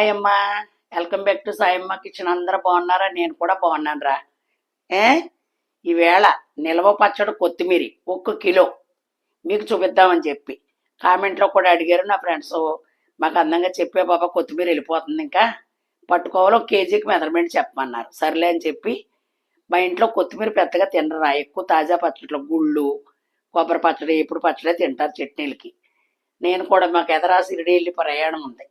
Hi అమ్మా welcome back to Sayamma kitchen. అందరూ బాగున్నారా? నేను కూడా బాగున్నాను రా ఏ? ఈవేళ నిల్వ పచ్చడి కొత్తిమీర ఒక్క కిలో. మీకు చూపిద్దామని చెప్పి. కామెంట్లో కూడా అడిగారు నా ఫ్రెండ్స్. మాకు అందంగా చెప్పే బాబా కొత్తిమీర వెళ్ళిపోతుంది ఇంకా. పట్టుకోవాలి ఒక కేజీకి మెజర్మెంట్ చెప్పమన్నారు. సర్లే అని చెప్పి మా ఇంట్లో కొత్తిమీర పెద్దగా తినరా? ఎక్కువ తాజా పచ్చడిలో గుళ్ళు కొబ్బరి పచ్చడి ఎప్పుడు పచ్చడే తింటారు చట్నీలకి నేను కూడా మాకు ఎదరా ఇరడి వెళ్ళి ప్రయాణం ఉంది.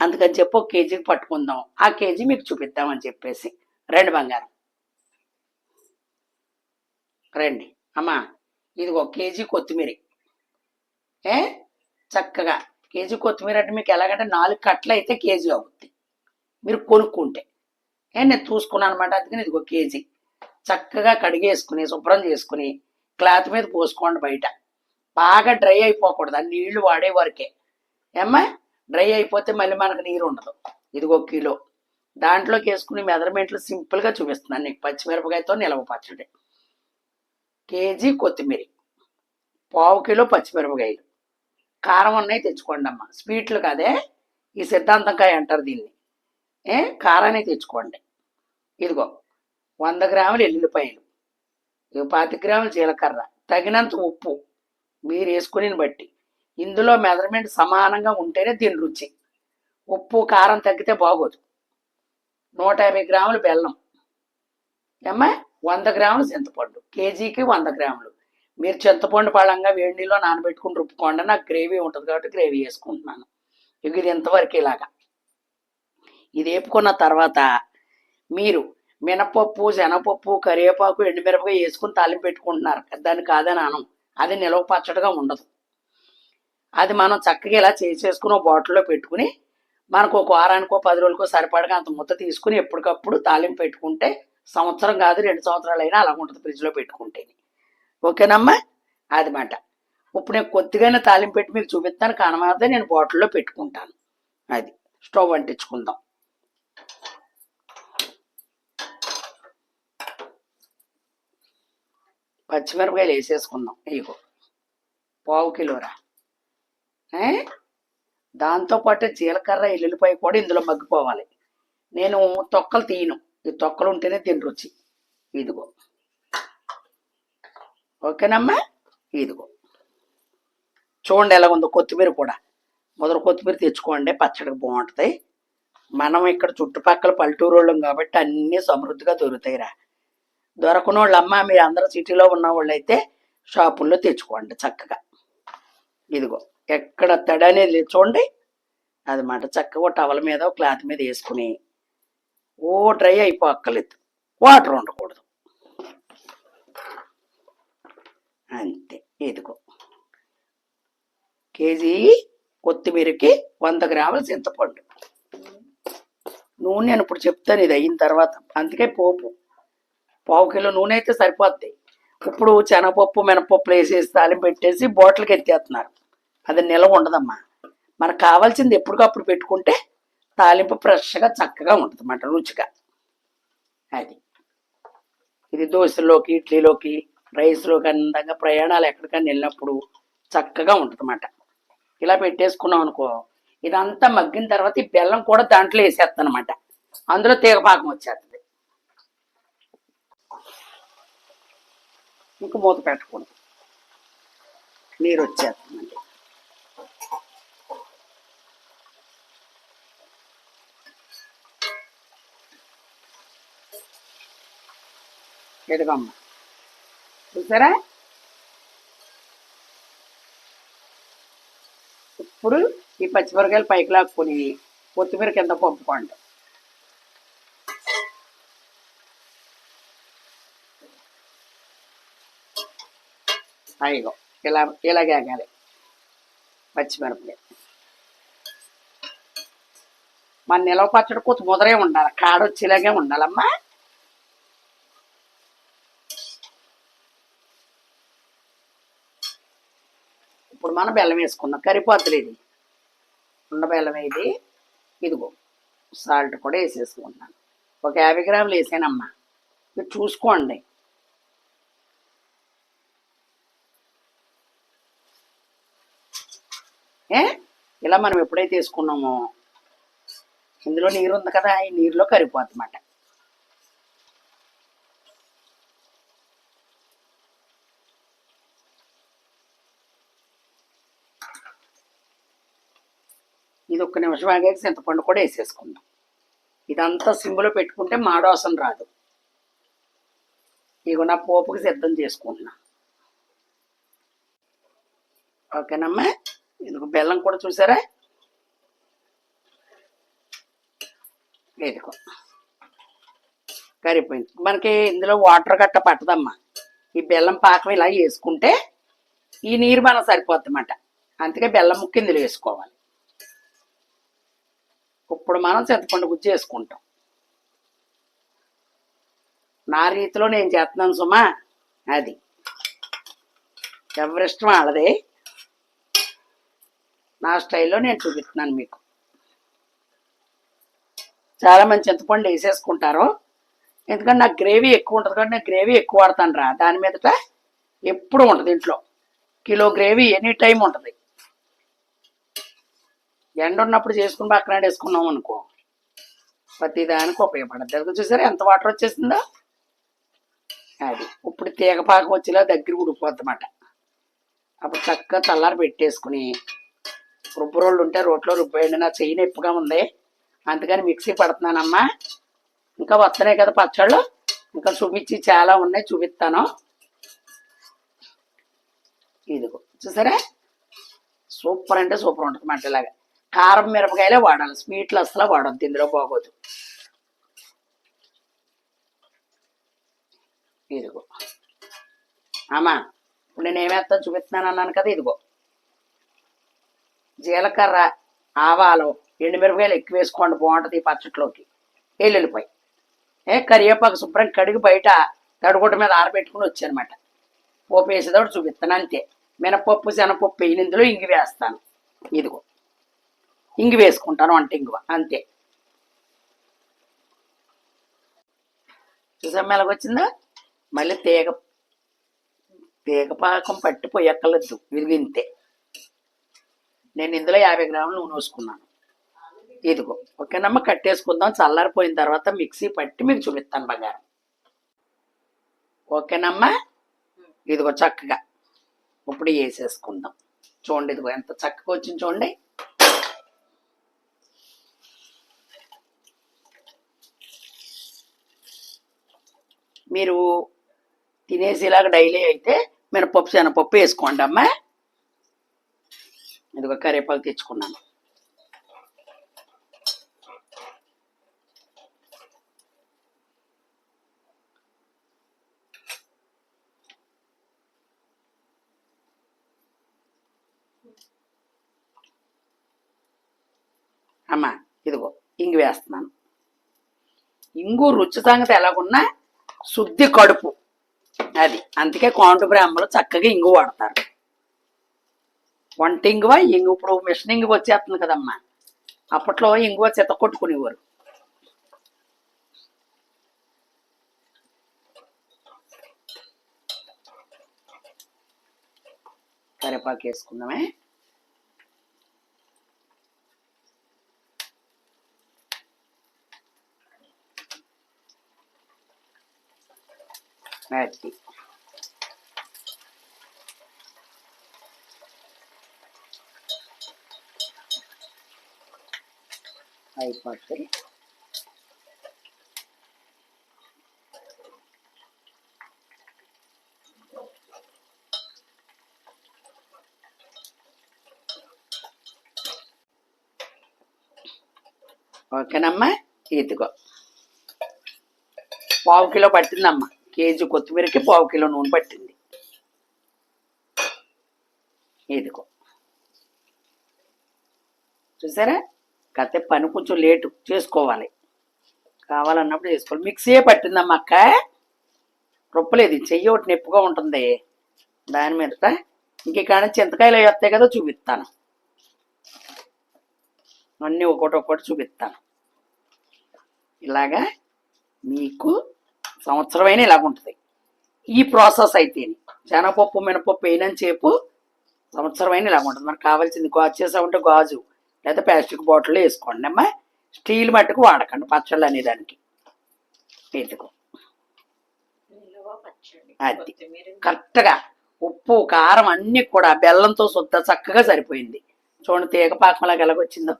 అందుకని చెప్పి ఒక కేజీకి పట్టుకుందాం. ఆ కేజీ మీకు చూపిద్దామని చెప్పేసి. రండి బంగారం. రండి. అమ్మా ఇది ఒక కేజీ కొత్తిమీర. ఏ? చక్కగా. కేజీ కొత్తిమీర అంటే మీకు ఎలాగంటే నాలుగు కట్టలు అయితే కేజీ అవుద్ది. మీరు కొనుక్కుంటే. ఏ నేను చూసుకున్నాను అనమాట అందుకని ఇది ఒక కేజీ. చక్కగా కడిగేసుకుని శుభ్రం చేసుకుని క్లాత్ మీద పోసుకోండి బయట. బాగా డ్రై అయిపోకూడదు. ఆ నీళ్ళు వాడే వరకే. ఏమ్మా? డ్రై అయిపోతే మళ్ళీ మనకు నీరు ఉండదు. ఇది ఒక కిలో. దాంట్లోకి వేసుకుని మెజర్మెంట్లు సింపుల్గా చూపిస్తున్నాను. నీకు పచ్చిమిరపకాయతో నిలవ పచ్చడి. కేజీ కొత్తిమీర. పావు కిలో పచ్చిమిరపకాయలు. కారం ఉన్నాయి తెచ్చుకోండి అమ్మ. స్వీట్లు కాదే. ఈ సిద్ధాంతంకాయ అంటారు దీన్ని. ఏ? కారాన్ని తెచ్చుకోండి. ఇదిగో వంద గ్రాములు ఎల్లుల్లిపాయలు. ఇక పాతి గ్రాములు జీలకర్ర. తగినంత ఉప్పు. మీరు వేసుకుని బట్టి. ఇందులో మెజర్మెంట్ సమానంగా ఉంటేనే దీని రుచి. ఉప్పు కారం తగ్గితే బాగోదు. నూట యాభై గ్రాములు బెల్లం. ఏమ్మా? వంద గ్రాములు చింతపండు. కేజీకి వంద గ్రాములు. మీరు చింతపండు పళ్ళంగా వేడి నీళ్ళలో నానబెట్టుకుని రుబ్బుకోండి. నాకు గ్రేవీ ఉంటుంది కాబట్టి గ్రేవీ వేసుకుంటున్నాను. ఇక ఇది ఇంతవరకు ఇలాగా. ఇది వేపుకున్న తర్వాత మీరు మినపప్పు శనగపప్పు కరివేపాకు ఎండుమిరపకాయ వేసుకుని తాలింపు పెట్టుకుంటున్నారు. దాన్ని కాదని అనం అది నిలవ పచ్చడిగా ఉండదు. అది మనం చక్కగా ఇలా చేసేసుకుని ఒక బాటిల్లో పెట్టుకుని మనకు ఒక వారానికో పది రోజులకో సరిపడగా అంత ముద్ద తీసుకుని ఎప్పటికప్పుడు తాలింపు పెట్టుకుంటే సంవత్సరం కాదు రెండు సంవత్సరాలు అయినా అలా ఉంటుంది ఫ్రిడ్జ్లో పెట్టుకుంటే ఓకేనమ్మా? అది మాట ఇప్పుడు నేను కొద్దిగానే తాలింపు పెట్టి మీకు చూపిస్తాను కనమాదే నేను బాటిల్లో పెట్టుకుంటాను. అది స్టవ్ అంటించుకుందాం. పచ్చిమిరపకాయలు వేసేసుకుందాం. ఇగో పావు కిలోరా? దాంతోపాటు జీలకర్ర ఎల్లుల్లిపాయ కూడా ఇందులో మగ్గిపోవాలి. నేను తొక్కలు తీయను. ఈ తొక్కలు ఉంటేనే తిని రుచి. ఇదిగో. ఓకేనమ్మా? ఇదిగో. చూడండి ఎలా ఉందో కొత్తిమీర కూడా. మొదలు కొత్తిమీర తెచ్చుకోండి పచ్చడికి బాగుంటుంది. మనం ఇక్కడ చుట్టుపక్కల పల్లెటూరు వాళ్ళం కాబట్టి అన్నీ సమృద్ధిగా దొరుకుతాయిరా. దొరకని వాళ్ళు అమ్మ మీరు అందరూ సిటీలో ఉన్న వాళ్ళు అయితే షాపుల్లో తెచ్చుకోండి చక్కగా. ఇదిగో. ఎక్కడ తడి అనేది లేదు. చూడండి. అది మాట చక్కగా టవల్ మీద క్లాత్ మీద వేసుకుని ఓ డ్రై అయిపోక్కర్లేదు. వాటర్ ఉండకూడదు. అంతే. ఇదిగో. కేజీ కొత్తిమీరకి వంద గ్రాముల చింతపండు. నూనె నేను ఇప్పుడు చెప్తాను ఇది అయిన తర్వాత. అందుకే పోపు. పావు కిలో నూనె అయితే సరిపోద్ది. ఇప్పుడు శనగపప్పు మినపప్పులు వేసేసి తాలింపు పెట్టేసి బాటిల్కి ఎత్తేస్తున్నారు. అది నిలవ ఉండదమ్మా. మనకు కావాల్సింది ఎప్పటికప్పుడు పెట్టుకుంటే తాలింపు ఫ్రెష్గా చక్కగా ఉంటుంది అన్నమాట రుచిగా. అది. ఇది దోశలోకి ఇడ్లీలోకి రైస్లోకి అందంగా ప్రయాణాలు ఎక్కడికైనా వెళ్ళినప్పుడు చక్కగా ఉంటుందన్నమాట. ఇలా పెట్టేసుకున్నాం అనుకో ఇదంతా మగ్గిన తర్వాత ఈ బెల్లం కూడా దాంట్లో వేసేస్తాను అనమాట అందులో తీగపాకం వచ్చేస్తుంది ఇంక మూత పెట్టకూడదు. నీరు వచ్చేస్తుందండి. ఎదుగమ్మ చూసారా? ఇప్పుడు ఈ పచ్చిమిరకాయలు పైకి లాక్కుని కొత్తిమీర కింద పంపుకోండి అయ్యో ఇలా ఇలాగే ఆగాలి పచ్చిమిరపకాయ మన నిలవ పచ్చడి కొత్త ముదరే ఉండాలి. కాడొచ్చేలాగే ఉండాలమ్మా. మనం బెల్లం వేసుకుందాం. కరిపాతులు ఇది. ఉండ బెల్లం ఇది. ఇదిగో సాల్ట్ కూడా వేసేసుకుంటున్నాను. ఒక యాభై గ్రాములు వేసానమ్మా. మీరు చూసుకోండి. ఏ? ఇలా మనం ఎప్పుడైతే వేసుకున్నామో ఇందులో నీరు ఉంది కదా ఈ నీరులో కరిపోతుందన్నమాట ఇది ఒక్క నిమిషం ఆగాక చింతపండు కూడా వేసేసుకుందాం. ఇదంతా సిమ్లో పెట్టుకుంటే మాడోసం రాదు. ఇక నా పోపుకి సిద్ధం చేసుకుంటున్నా. ఓకేనమ్మా? ఇదిగో బెల్లం కూడా చూసారా? ఇదిగో. కరిగిపోయింది. మనకి ఇందులో వాటర్ గట్ట పట్టదమ్మా. ఈ బెల్లం పాకం ఇలా వేసుకుంటే ఈ నీరు మనం సరిపోద్దన్నమాట అందుకే బెల్లం ముక్క ఇందులో వేసుకోవాలి. ఇప్పుడు మనం చింతపండు గుజ్జు వేసుకుంటాం. నా రీతిలో నేను చేస్తున్నాను సుమా అది. ఎవరిష్టం వాళ్ళదే? నా స్టైల్లో నేను చూపిస్తున్నాను మీకు. చాలా మంది చింతపండు వేసేసుకుంటారు. ఎందుకంటే నాకు గ్రేవీ ఎక్కువ ఉంటుంది కాబట్టి నేను గ్రేవీ ఎక్కువ వాడతాను రా. దాని మీదట ఎప్పుడు ఉంటుంది ఇంట్లో. కిలో గ్రేవీ ఎనీ టైం ఉంటుంది. ఎండ ఉన్నప్పుడు చేసుకుని పక్కన వేసుకున్నాం అనుకో. ప్రతి దానికి ఉపయోగపడద్దు అది చూసారా? ఎంత వాటర్ వచ్చేసిందో? అది. ఇప్పుడు తీగపాకం వచ్చేలా దగ్గర ఉడిపోద్దన్నమాట అప్పుడు చక్కగా తల్లారి పెట్టేసుకుని రుబ్బు రోళ్ళు ఉంటే రోట్లో రుబ్బేయండి. నా చెయ్యి నొప్పిగా ఉంది. అందుకని మిక్సీ పడుతున్నానమ్మా. ఇంకా వస్తున్నాయి కదా పచ్చళ్ళు. ఇంకా చూపించి చాలా ఉన్నాయి. చూపిస్తాను. ఇదిగో. చూసారా? సూపర్ అంటే సూపర్ ఉంటుంది మాట ఇలాగా. కారం మిరపకాయలే వాడాలి. స్వీట్లు అసలు వాడద్దు. ఇందులో బాగోదు ఇదిగో. అమ్మా ఇప్పుడు నేను ఏమేస్తాను చూపిస్తున్నాను అన్నాను కదా ఇదిగో. జీలకర్ర ఆవాలు ఎండుమిరపకాయలు ఎక్కువ వేసుకోండి బాగుంటుంది ఈ పచ్చట్లోకి. ఎల్లుల్లిపాయ. ఏ కరివేపాకు శుభ్రం కడిగి బయట తడుగుడ్డ మీద ఆరబెట్టుకుని వచ్చానమాట. పోపు వేసేటప్పుడు చూపిస్తాను అంతే. మినపప్పు శనపప్పు వేయిన ఇందులో ఇంగి వేస్తాను. ఇదిగో. ఇంగి వేసుకుంటాను వంట ఇంగువ అంతే. చూసాం ఎలాగొచ్చిందా? మళ్ళీ తీగ తీగ పాకం పట్టి పొయ్యక్కర్లేదు నేను ఇందులో యాభై గ్రాములు నూనె వేసుకున్నాను ఇదిగో ఓకేనమ్మ కట్టేసుకుందాం. చల్లారిపోయిన తర్వాత మిక్సీ పట్టి మీకు చూపిస్తాను బంగారం. ఓకేనమ్మా? ఇదిగో చక్కగా ఇప్పుడు వేసేసుకుందాం. చూడండి ఇదిగో ఎంత చక్కగా వచ్చింది చూడండి. మీరు తినేసేలాగా డైలీ అయితే మినపప్పు శనగపప్పు వేసుకోండి అమ్మా. ఇదిగో కరివేపాకు తెచ్చుకున్నాను. అమ్మా ఇదిగో ఇంగు వేస్తున్నాను. ఇంగు రుచి సంగతి ఎలాగున్నా శుద్ధి కడుపు. అది. అందుకే కోంటు బ్రాహ్మలు చక్కగా ఇంగు వాడతారు. వంట ఇంగువ? ఇంగు. ఇప్పుడు మిషన్ ఇంగు వచ్చేస్తుంది కదమ్మా. అప్పట్లో ఇంగువ చెత్త కొట్టుకునేవారు. కరివేపాకు వేసుకుందామే. అది అయిపోతుంది ఓకేనమ్మా ఇదిగో పావు కిలో పట్టిందమ్మా కేజీ కొత్తిమీరకి పావు కిలో నూనె పట్టింది. ఇదిగో. చూసారా? కాకపోతే పని కొంచెం లేటు చేసుకోవాలి. కావాలన్నప్పుడు చేసుకోవాలి. మిక్సీ పట్టిందమ్మా అక్క. రొప్పలేదు చెయ్యి ఒకటి నొప్పిగా ఉంటుంది. దాని మీదట ఇంకెక్కడ చింతకాయలు అవి వస్తాయి కదా చూపిస్తాను. అన్నీ ఒకటి ఒకటి చూపిస్తాను. ఇలాగా మీకు సంవత్సరమైన ఇలాగ ఉంటుంది. ఈ ప్రాసెస్ అయితే శనగపప్పు మినపప్పు వేయనని చెప్పు సంవత్సరమైన ఇలాగ ఉంటుంది. మనకు కావాల్సింది గాజు చేసామంటే గాజు లేదా ప్లాస్టిక్ బాటిల్లో వేసుకోండి. అమ్మా స్టీల్ మట్టుకు వాడకండి పచ్చళ్ళు అనే దానికి. ఇదిగో. నిల్వ పచ్చడి అది. కరెక్ట్గా ఉప్పు కారం అన్నీ కూడా బెల్లంతో సుద్ద చక్కగా సరిపోయింది. చూడండి తీగ పాకంలాగా ఎలాగొచ్చిందో.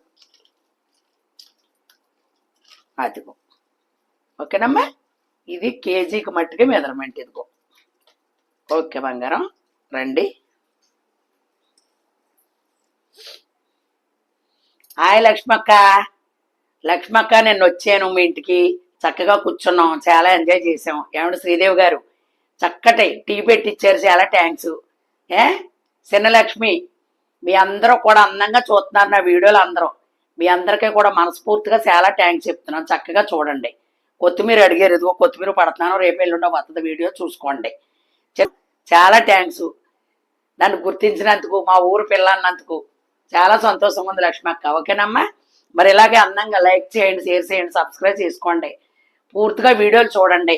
అదిగో. ఓకేనమ్మా? ఇది కేజీకి మట్టుకే మెజర్మెంట్ ఇదిగో. ఓకే బంగారం. రండి. హాయ్ లక్ష్మక్క. లక్ష్మక్క నేను వచ్చాను మీ ఇంటికి. చక్కగా కూర్చున్నాం. చాలా ఎంజాయ్ చేసాం ఏమంటే శ్రీదేవి గారు? చక్కటి టీ పెట్టిచ్చారు. చాలా థ్యాంక్స్ ఏ? చిన్నలక్ష్మి మీ అందరూ కూడా అందంగా చూస్తున్నారు నా వీడియోలు అందరూ. మీ అందరికీ కూడా మనస్ఫూర్తిగా చాలా థ్యాంక్స్ చెప్తున్నాను. చక్కగా చూడండి. కొత్తిమీర అడిగారు ఇదిగో కొత్తిమీర పడుతున్నాను రేపు ఎల్లుండో వస్తుంది వీడియో చూసుకోండి. చాలా థ్యాంక్స్ నన్ను గుర్తించినందుకు మా ఊరు పిల్ల అన్నందుకు చాలా సంతోషం ఉంది లక్ష్మి అక్క ఓకేనమ్మా? మరి ఇలాగే అందంగా లైక్ చేయండి షేర్ చేయండి సబ్స్క్రైబ్ చేసుకోండి. పూర్తిగా వీడియోలు చూడండి.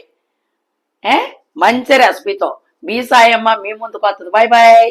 ఏ? మంచి రెసిపీతో మీ సాయమ్మ మీ ముందుకు వస్తుంది బాయ్ బాయ్